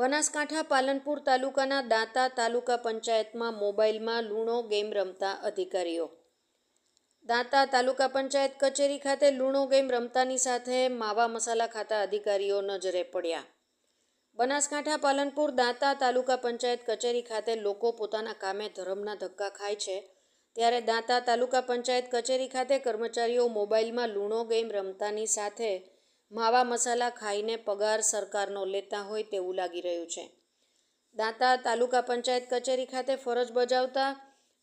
બનાસકાંઠા પાલનપુર તાલુકાના દાંતા તાલુકા પંચાયતમાં મોબાઈલમાં લૂણો ગેમ રમતા અધિકારીઓ. દાંતા તાલુકા પંચાયત કચેરી ખાતે લૂણો ગેમ રમતાની સાથે માવા મસાલા ખાતા અધિકારીઓ નજરે પડ્યા. બનાસકાંઠા પાલનપુર દાંતા તાલુકા પંચાયત કચેરી ખાતે લોકો પોતાના કામે ધરમના ધક્કા ખાય છે. ત્યારે દાંતા તાલુકા પંચાયત કચેરી ખાતે કર્મચારીઓ મોબાઈલમાં લૂણો ગેમ રમતાની સાથે માવા મસાલા ખાઈને પગાર સરકારનો લેતા હોય તેવું લાગી રહ્યું છે. દાંતા તાલુકા પંચાયત કચેરી ખાતે ફરજ બજાવતા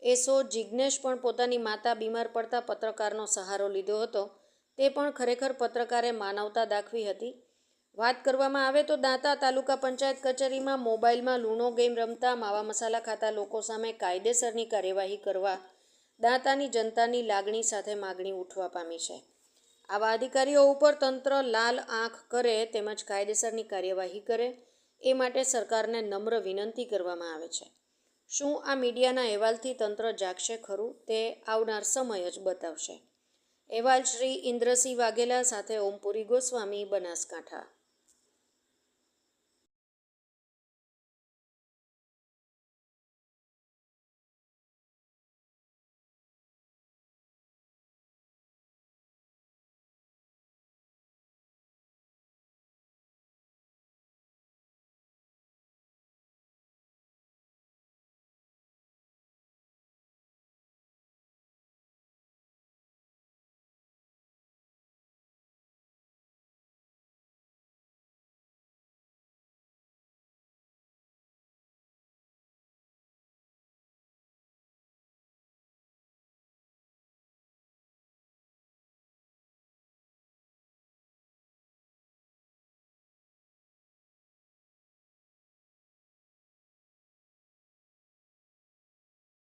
એસો જિજ્ઞેશ પણ પોતાની માતા બીમાર પડતા પત્રકારનો સહારો લીધો હતો. તે પણ ખરેખર પત્રકારે માનવતા દાખવી હતી. વાત કરવામાં આવે તો દાંતા તાલુકા પંચાયત કચેરીમાં મોબાઈલમાં લૂણો ગેમ રમતા માવા મસાલા ખાતા લોકો સામે કાયદેસરની કાર્યવાહી કરવા દાંતાની જનતાની લાગણી સાથે માગણી ઉઠવા પામી છે. આવા અધિકારીઓ ઉપર તંત્ર લાલ આંખ કરે તેમજ કાયદેસરની કાર્યવાહી કરે, એ માટે સરકારને નમ્ર વિનંતી કરવામાં આવે છે. શું આ મીડિયાના અહેવાલથી તંત્ર જાગશે ખરું? તે આવનાર સમય જ બતાવશે. અહેવાલ શ્રી ઇન્દ્રસિંહ વાઘેલા સાથે ઓમપુરી ગોસ્વામી, બનાસકાંઠા.